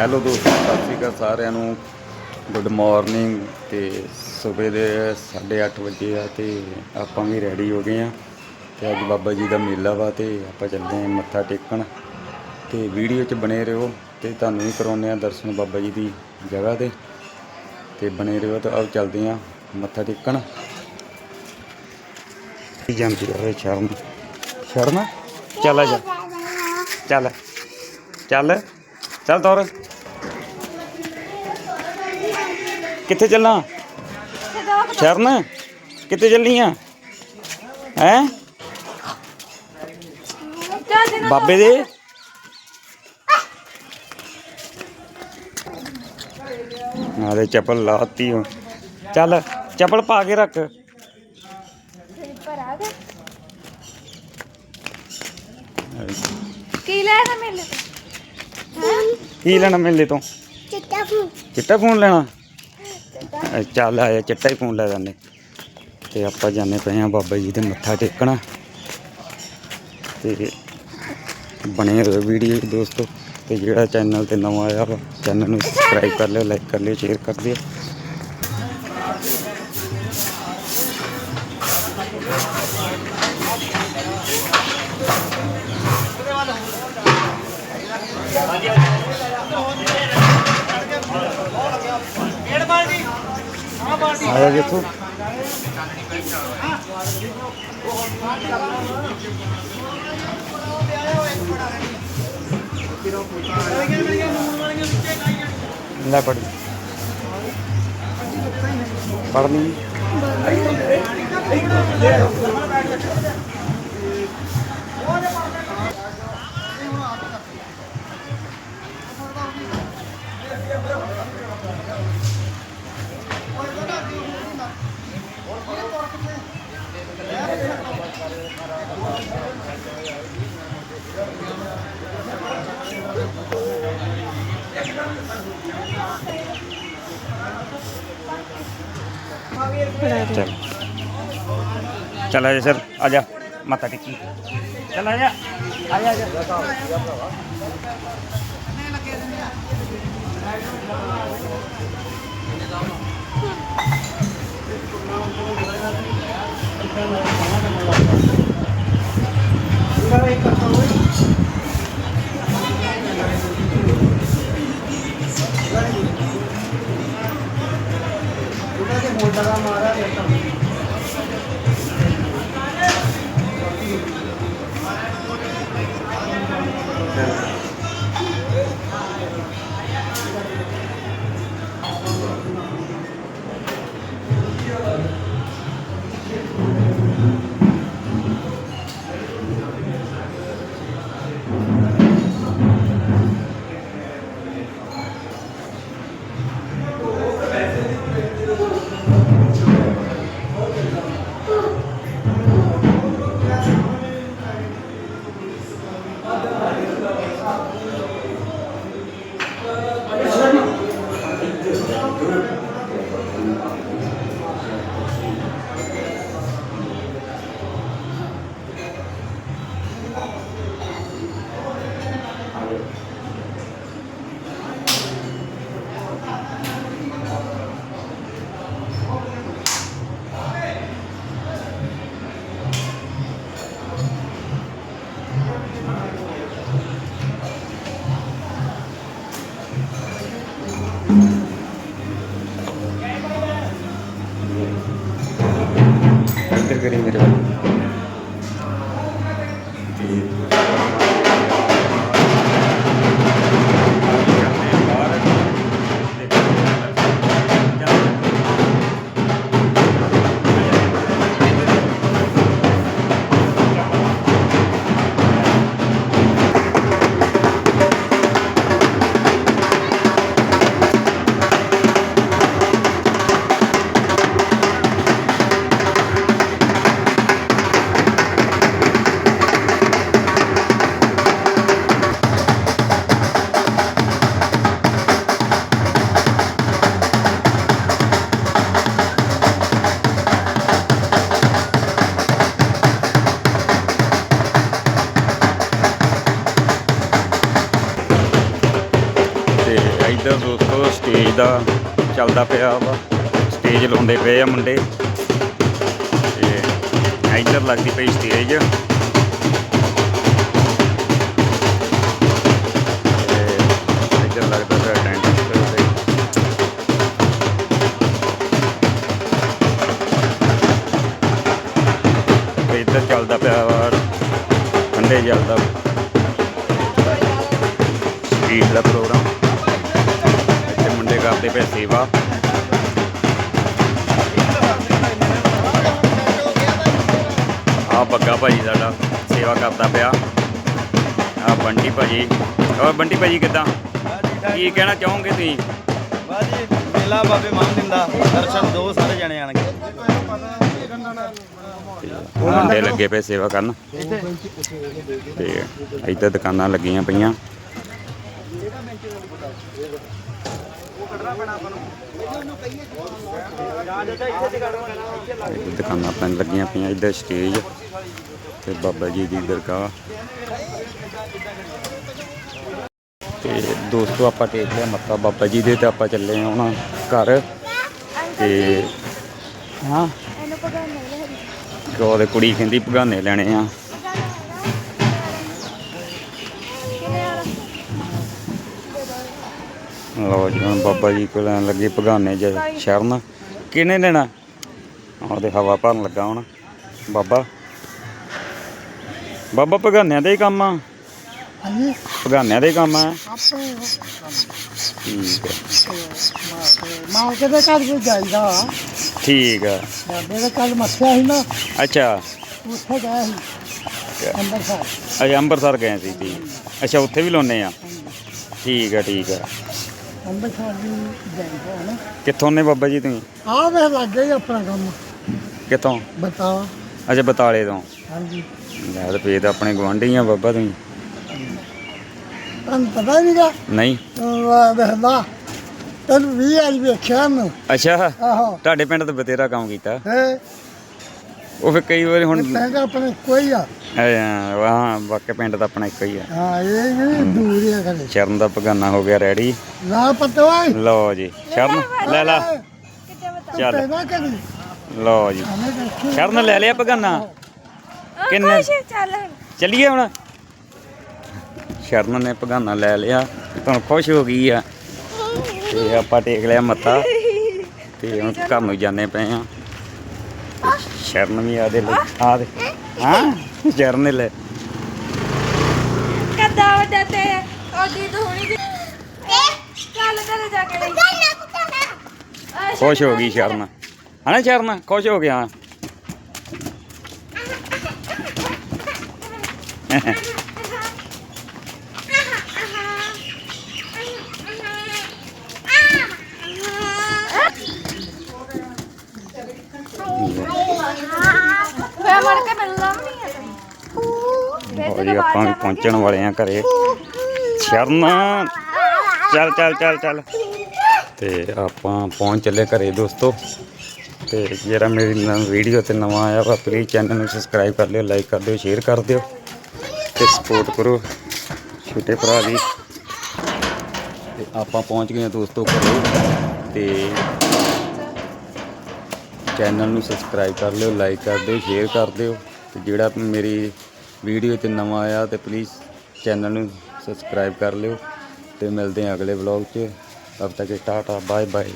Hello ਦੋਸਤੋ, ਸਤਿ ਸ਼੍ਰੀ ਅਕਾਲ ਸਾਰਿਆਂ ਨੂੰ। ਗੁੱਡ ਮਾਰਨਿੰਗ ਤੇ ਸਵੇਰ ਦੇ 8:30 ਵਜੇ ਆ ਤੇ ਆਪਾਂ ਵੀ ਰੈਡੀ ਹੋ ਗਏ ਆ। ਤੇ ਅੱਜ ਬਾਬਾ ਜੀ ਦਾ ਮੇਲਾ ਵਾ ਤੇ ਆਪਾਂ ਚੱਲਦੇ ਆ ਮੱਥਾ ਟੇਕਣ। ਤੇ ਵੀਡੀਓ 'ਚ ਬਣੇ ਰਹੋ ਤੇ ਤੁਹਾਨੂੰ ਵੀ ਕਰਾਉਂਦੇ ਆ ਦਰਸ਼ਨ ਬਾਬਾ ਜੀ ਦੀ ਜਗ੍ਹਾ ਤੇ। ਤੇ ਬਣੇ ਰਹੋ ਤੇ ਆਓ ਚੱਲਦੇ ਆ ਮੱਥਾ ਟੇਕਣ। ਜਾਂਦੀ ਹੈ ਸ਼ਰਮ? ਸ਼ਰਮ? ਚੱਲ ਜਾ। ਚੱਲ। ਚੱਲ। ਚੱਲ ਤੋਰ ਕਿੱਥੇ ਚੱਲਾਂ ਸ਼ਰਨ ਕਿੱਥੇ ਚੱਲੀ ਆ? ਹੈ? ਬਾਬੇ ਦੇ? ਆਦੇ ਚੱਪਲ ਲਾਤੀ ਹੁਣ। ਚੱਲ ਚੱਪਲ ਪਾ ਕੇ ਰੱਖ। ਕੀ ਲੈਣਾ ਮਿਲ ਕੀ ਲੈਣਾ ਮੇਲੇ ਤੋਂ? ਚਿੱਟਾ ਫੂ ਚਿੱਟਾ ਫੋਨ ਲੈਣਾ? ਚੱਲ ਆਇਆ ਚਿੱਟਾ ਹੀ ਫੋਨ ਲੈ ਜਾਂਦੇ। ਤੇ ਆਪਾਂ ਜਾਂਦੇ ਪਏ ਆ ਬਾਬਾ ਜੀ ਦੇ ਮੱਥਾ ਟੇਕਣਾ। ਤੇ ਬਣੇ ਰਹੋ ਵੀਡੀਓ ਦੋਸਤੋ। ਤੇ ਜਿਹੜਾ ਚੈਨਲ ਤੇ ਨਵਾਂ ਆਇਆ ਵਾ ਚੈਨਲ ਨੂੰ ਸਬਸਕ੍ਰਾਈਬ ਕਰ ਲਿਓ ਲਾਈਕ ਕਰ ਲਿਓ ਸ਼ੇਅਰ ਕਰ ਦਿਓ। ਆਇਆ ਦੇਖੋ ਲੈ ਪੜੀ ਪੜਨੀ चल चल आजा सर आजा माता टिक्की चल आजा आजा आजा ਮੋਟਰਾਂ ਮਾਰਾ ਬੇਟਾ ਚੱਲਦਾ ਪਿਆ ਵਾ। ਸਟੇਜ ਲਾਉਂਦੇ ਪਏ ਆ ਮੁੰਡੇ। ਤੇ ਇੱਧਰ ਲੱਗਦੀ ਪਈ ਸਟੇਜ ਇੱਧਰ ਲੱਗਦਾ ਪਿਆ ਟੈਂਟ ਇੱਧਰ ਚੱਲਦਾ ਪਿਆ ਵਾ, ਠੰਡੇ ਚੱਲਦਾ। ਸਟਰੀਟ ਦਾ ਪ੍ਰੋਗਰਾਮ ਕਰਦੇ ਪਏ ਸੇਵਾ ਆ ਬੱਗਾ ਭਾਜੀ ਸਾਡਾ ਸੇਵਾ ਕਰਦਾ ਪਿਆ। ਆ ਬੰਟੀ ਭਾਜੀ। ਹੋਰ ਬੰਟੀ ਭਾਜੀ ਕਿੱਦਾਂ? ਕੀ ਕਹਿਣਾ ਚਾਹੋਗੇ ਤੁਸੀਂ? ਬਾਜੀ ਮੇਲਾ ਬਾਬੇ ਮਾਨ ਦਿੰਦਾ ਦਰਸ਼ਨ ਦੋ ਸਾਰੇ ਜਣੇ ਆਣਗੇ। ਮੁੰਡੇ ਲੱਗੇ ਪਏ ਸੇਵਾ ਕਰਨ। ਤੇ ਇੱਧਰ ਦੁਕਾਨਾਂ ਲੱਗੀਆਂ ਪਈਆਂ। ਦੁਕਾਨਾਂ ਆਪਣ ਲੱਗੀਆਂ ਪਈਆਂ ਇੱਧਰ ਸਟੇਜ ਤੇ ਬਾਬਾ ਜੀ ਦੀ ਦਰਗਾਹ। ਤੇ ਦੋਸਤੋ ਆਪਾਂ ਟੇਕ ਲਿਆ ਮੱਥਾ ਬਾਬਾ ਜੀ ਦੇ ਤੇ ਆਪਾਂ ਚੱਲੇ ਹੁਣ ਘਰ। ਤੇ ਹਾਂ। ਕਿ ਉਹਦੇ ਕੁੜੀ ਕਹਿੰਦੀ ਭਗਾਨੇ ਲੈਣੇ ਆ। ਲਓ ਜੀ ਹੁਣ ਬਾਬਾ ਜੀ ਕੋਲ ਲੈਣ ਲੱਗੇ ਭਗਾਨੇ ਜ ਸ਼ਰਨ। ਕਿਹਨੇ ਲੈਣਾ? ਉਹਦੇ ਹਵਾ ਭਰਨ ਲੱਗਾ ਹੁਣ। ਬਾਬਾ। ਬਾਬਾ ਭਗਾਨਿਆਂ ਦਾ ਹੀ ਕੰਮ ਆ। ਹਾਂਜੀ ਭਗਾਨਿਆਂ ਦਾ ਹੀ ਕੰਮ ਆ। ਠੀਕ ਹੈ ਮਾਂ ਕੇ ਦੇ ਘਰ ਵੀ ਜਾਈਦਾ। ਠੀਕ ਆ। ਬਾਬੇ ਦੇ ਘਰ ਮੱਥਿਆ ਸੀ ਨਾ ਅੱਛਾ। ਉੱਥੇ ਗਏ ਸੀ। ਸਾਹਿਬ ਅੱਛਾ। ਅੰਮ੍ਰਿਤਸਰ। ਗਏ ਸੀ ਜੀ ਅੱਛਾ ਉੱਥੇ ਵੀ ਲਾਉਨੇ ਆ। ਠੀਕ ਆ ਠੀਕ ਆ। ਹੈ ਨਾ ਕਿੱਥੋਂ ਨੇ ਬਾਬਾ ਜੀ ਤੁਸੀਂ? ਆ ਵੇ ਲੱਗੇ ਹੀ ਆਪਣਾ ਕੰਮ। ਕਿੱਥੋਂ? ਬਤਾ ਅੱਛਾ ਬਤਾਲੇ ਤੋਂ। ਹਾਂਜੀ। ਤੇ ਫੇਰ ਤਾਂ ਆਪਣੇ ਗਵਾਂਢੀ ਆ ਬਾਬਾ ਤੁਸੀਂ। ਤੁਹਾਨੂੰ ਪਤਾ ਨਹੀਂਗਾ? ਨਹੀਂ। ਵੇਖਦਾ। ਤੈਨੂੰ ਵੀ ਅੱਜ ਵੇਖਿਆ ਨੂੰ ਅੱਛਾ। ਆਹੋ। ਤੁਹਾਡੇ ਪਿੰਡ ਤੇ ਬਤੇਰਾ ਕੰਮ ਕੀਤਾ। ਹੈ? ਉਹ ਫਿਰ ਕਈ ਵਾਰੀ ਹੁਣ ਤੈਨੂੰ ਆਪਣੇ ਕੋਈ ਆ। ਵਾਹ ਵਾਕਿਆ ਪਿੰਡ ਤਾਂ ਆਪਣਾ ਇੱਕੋ ਹੀ ਆ। ਹਾਂ ਇਹ ਨਹੀਂ ਦੂਰ ਹੀ ਆ ਕਰੇ ਸ਼ਰਨ ਦਾ ਪਗਾਨਾ ਹੋ ਗਿਆ ਰੈਡੀ। ਨਾ ਪਤਾ ਵਾ ਲਓ ਜੀ ਸ਼ਰਨ ਲੈ ਲਾ। ਚੱਲ। ਲਓ ਜੀ। ਸ਼ਰਨ ਲੈ ਲਿਆ ਪਗਾਨਾ ਕਿੰਨੇ? ਚੱਲੀਏ ਹੁਣ। ਸ਼ਰਨ ਨੇ ਪਗਾਨਾ ਲੈ ਲਿਆ ਤੁਹਾਨੂੰ ਖੁਸ਼ ਹੋ ਗਈ ਆ। ਤੇ ਆਪਾਂ ਟੇਕ ਲਿਆ ਮੱਥਾ। ਤੇ ਹੁਣ ਘਰ ਨੂੰ ਜਾਂਦੇ ਪਏ ਆ। ਸ਼ਰਨ ਵੀ ਆ ਦੇ ਲੈ ਆ ਦੇ ਹਾਂ? ਵੱਡਾ ਤੇ ਉਹਦੀ ਧੂਣੀ ਦੀ ਚੱਲ ਘਰੇ ਜਾ ਕੇ ਲਈ ਖੁਸ਼ ਹੋ ਗਈ ਸ਼ਰਨ ਹਨਾ ਸ਼ਰਨ ਖੁਸ਼ ਹੋ ਗਿਆ ਮੈਂ ਮੜ ਕੇ ਮਿਲਣਾ ਵੀ ਨਹੀਂ ਹੈ ਹੋ ਜੀ, ਆਪਾਂ ਵੀ ਪਹੁੰਚਣ ਵਾਲੇ ਆ ਘਰੇ। ਸ਼ਰਨ! ਚੱਲ ਚੱਲ ਚੱਲ ਚੱਲ। ਤੇ ਆਪਾਂ ਪਹੁੰਚ ਚੱਲੇ ਘਰੇ ਦੋਸਤੋ। ਤੇ ਜਿਹੜਾ ਮੇਰੀ ਵੀਡੀਓ ਤੇ ਨਵਾਂ ਆਇਆ ਵਾ ਪਲੀਜ਼ ਚੈਨਲ ਨੂੰ ਸਬਸਕ੍ਰਾਈਬ ਕਰ ਲਿਓ ਲਾਈਕ ਕਰ ਦਿਓ ਸ਼ੇਅਰ ਕਰ ਦਿਓ। ਤੇ ਸਪੋਰਟ ਕਰੋ ਛੋਟੇ ਭਰਾ ਦੀ। ਤੇ ਆਪਾਂ ਪਹੁੰਚ ਗਏ ਹਾਂ ਦੋਸਤੋ ਘਰੇ। ਤੇ ਚੈਨਲ ਨੂੰ ਸਬਸਕ੍ਰਾਈਬ ਕਰ ਲਿਓ ਲਾਈਕ ਕਰ ਦਿਓ ਸ਼ੇਅਰ ਕਰ ਦਿਓ। ਤੇ ਜਿਹੜਾ ਮੇਰੀ ਵੀਡੀਓ ਤੇ ਨਵਾਂ ਆਇਆ ਤੇ ਪਲੀਜ਼ ਚੈਨਲ ਨੂੰ ਸਬਸਕ੍ਰਾਈਬ ਕਰ ਲਿਓ ਤੇ ਮਿਲਦੇ ਹਾਂ ਅਗਲੇ ਵਲੌਗ 'ਚ। ਤਬ ਤੱਕ ਟਾਟਾ ਬਾਏ ਬਾਏ